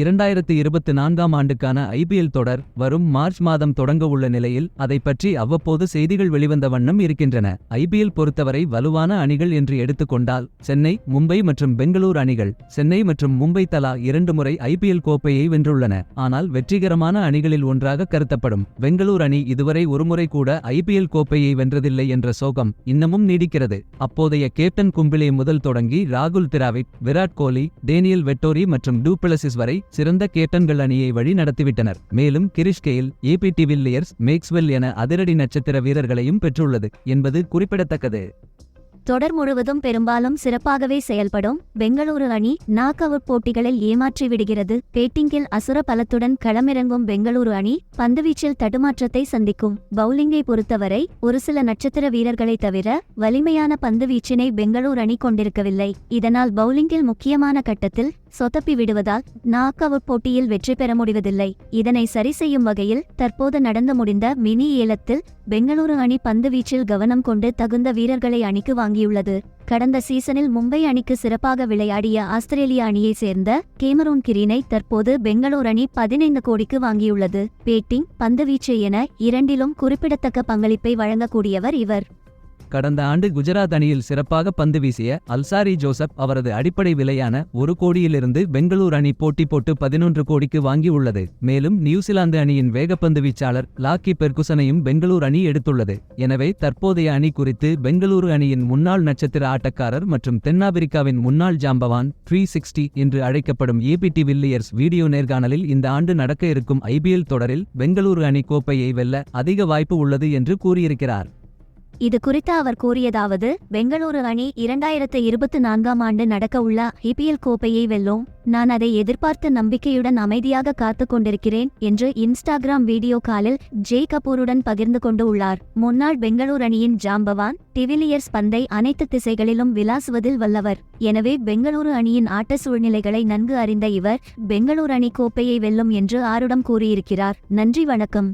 இரண்டாயிரத்து இருபத்து நான்காம் ஆண்டுக்கான ஐபிஎல் தொடர் வரும் மார்ச் மாதம் தொடங்க உள்ள நிலையில் அதை பற்றி அவ்வப்போது செய்திகள் வெளிவந்த வண்ணம் இருக்கின்றன. ஐபிஎல் பொறுத்தவரை வலுவான அணிகள் என்று எடுத்துக்கொண்டால் சென்னை மும்பை மற்றும் பெங்களூர் அணிகள் சென்னை மற்றும் மும்பை தலா இரண்டு முறை ஐபிஎல் கோப்பையை வென்றுள்ளன. ஆனால் வெற்றிகரமான அணிகளில் ஒன்றாக கருத்தப்படும் பெங்களூர் அணி இதுவரை ஒருமுறை கூட ஐபிஎல் கோப்பையை வென்றதில்லை என்ற சோகம் இன்னமும் நீடிக்கிறது. அப்போதைய கேப்டன் கும்பிளே முதல் தொடங்கி ராகுல் திராவிட் விராட் கோலி டேனியல் வெட்டோரி மற்றும் டூப்ளசிஸ் வரை சிறந்த கேப்டன்கள் அணியை வழி நடத்திவிட்டனர். மேலும் கிரிஷ் கெயில் வில்லியர்ஸ் மேக்ஸ்வெல் என அதிரடி நட்சத்திர வீரர்களையும் பெற்றுள்ளது என்பது குறிப்பிடத்தக்கது. தொடர் முழுவதும் பெரும்பாலும் சிறப்பாகவே செயல்படும் பெங்களூரு அணி நாக் அவுட் போட்டிகளில் ஏமாற்றி விடுகிறது. பேட்டிங்கில் அசுர பலத்துடன் களமிறங்கும் பெங்களூரு அணி பந்துவீச்சில் தடுமாற்றத்தை சந்திக்கும். பவுலிங்கை பொறுத்தவரை ஒரு சில நட்சத்திர வீரர்களை தவிர வலிமையான பந்துவீச்சினை பெங்களூர் அணி கொண்டிருக்கவில்லை. இதனால் பவுலிங்கில் முக்கியமான கட்டத்தில் சொதப்பி விடுவதால் நாக் அவுட் போட்டியில் வெற்றி பெற முடிவதில்லை. இதனை சரி செய்யும் வகையில் தற்போது நடந்து முடிந்த மினி ஏலத்தில் பெங்களூரு அணி பந்துவீச்சில் கவனம் கொண்டு தகுந்த வீரர்களை அணிக்கு வாங்கியுள்ளது. கடந்த சீசனில் மும்பை அணிக்கு சிறப்பாக விளையாடிய ஆஸ்திரேலிய அணியை சேர்ந்த கேமரூன் கிரீனை தற்போது பெங்களூர் அணி பதினைந்து கோடிக்கு வாங்கியுள்ளது. பேட்டிங் பந்துவீச்சு என இரண்டிலும் குறிப்பிடத்தக்க பங்களிப்பை வழங்கக்கூடியவர் இவர். கடந்த ஆண்டு குஜராத் அணியில் சிறப்பாக பந்து வீசிய அல்சாரி ஜோசப் அவரது அடிப்படை விலையான ஒரு கோடியிலிருந்து பெங்களூர் அணி போட்டி போட்டு பதினொன்று கோடிக்கு வாங்கியுள்ளது மேலும் நியூசிலாந்து அணியின் வேகப்பந்து வீச்சாளர் லாக்கி பெர்குசனையும் பெங்களூர் அணி எடுத்துள்ளது. எனவே தற்போதைய அணி குறித்து பெங்களூரு அணியின் முன்னாள் நட்சத்திர ஆட்டக்காரர் மற்றும் தென்னாப்பிரிக்காவின் முன்னாள் ஜாம்பவான் த்ரீ சிக்ஸ்டி என்று அழைக்கப்படும் ஏபிடி வில்லியர்ஸ் வீடியோ நேர்காணலில் இந்த ஆண்டு நடக்க இருக்கும் ஐபிஎல் தொடரில் பெங்களூரு அணி கோப்பையை வெல்ல அதிக வாய்ப்பு உள்ளது என்று கூறியிருக்கிறார். இது குறித்து அவர் கூறியதாவது பெங்களூரு அணி இரண்டாயிரத்து இருபத்தி நான்காம் ஆண்டு நடக்க உள்ள ஐபிஎல் கோப்பையை வெல்லும். நான் அதை எதிர்பார்த்த நம்பிக்கையுடன் அமைதியாக காத்து கொண்டிருக்கிறேன் என்று இன்ஸ்டாகிராம் வீடியோ காலில் ஜெய் கபூருடன் பகிர்ந்து கொண்டு உள்ளார். முன்னாள் பெங்களூர் அணியின் ஜாம்பவான் டிவிலியர்ஸ் பந்தை அனைத்து திசைகளிலும் விளாசுவதில் வல்லவர். எனவே பெங்களூரு அணியின் ஆட்ட சூழ்நிலைகளை நன்கு அறிந்த இவர் பெங்களூர் அணி கோப்பையை வெல்லும் என்று ஆருடம் கூறியிருக்கிறார். நன்றி வணக்கம்.